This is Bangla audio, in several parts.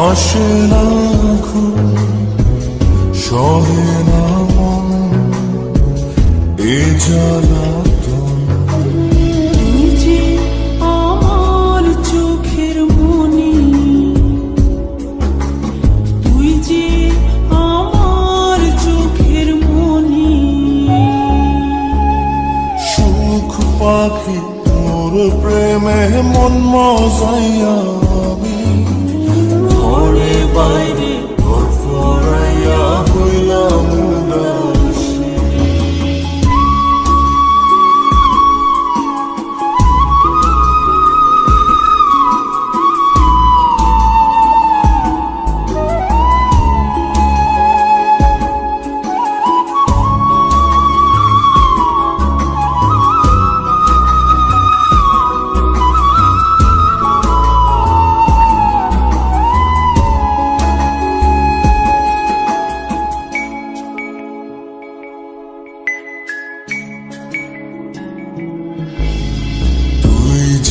আসে না সহে না মন এ মনি মনি। পাখি তোর প্রেমে মন মজাইয়া আমি ঘরে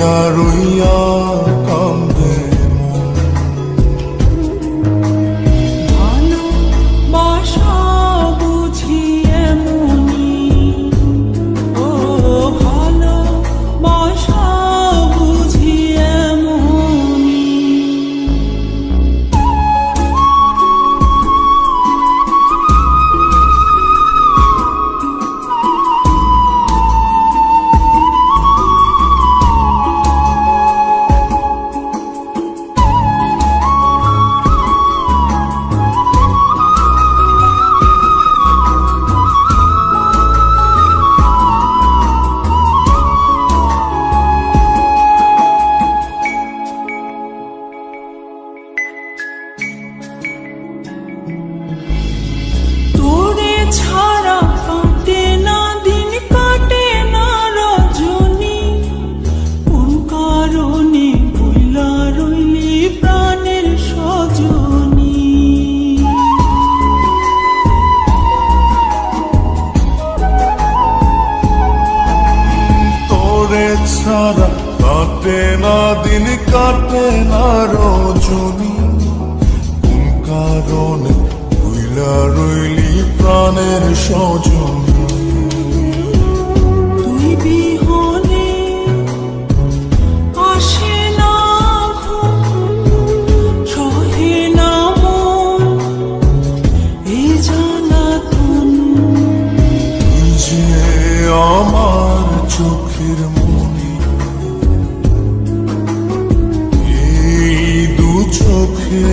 呀，瑞呀。ছাড়া কাটে না, দিন কাটে না রজনী। কোন কারণে বইলা রইলি প্রাণের সজনী? তোরে ছাড়া কাটে না রজনী। কোন কারণে ভুইলা রইলি প্রাণের সজনী। আমার চোখের মনি এই দু চোখে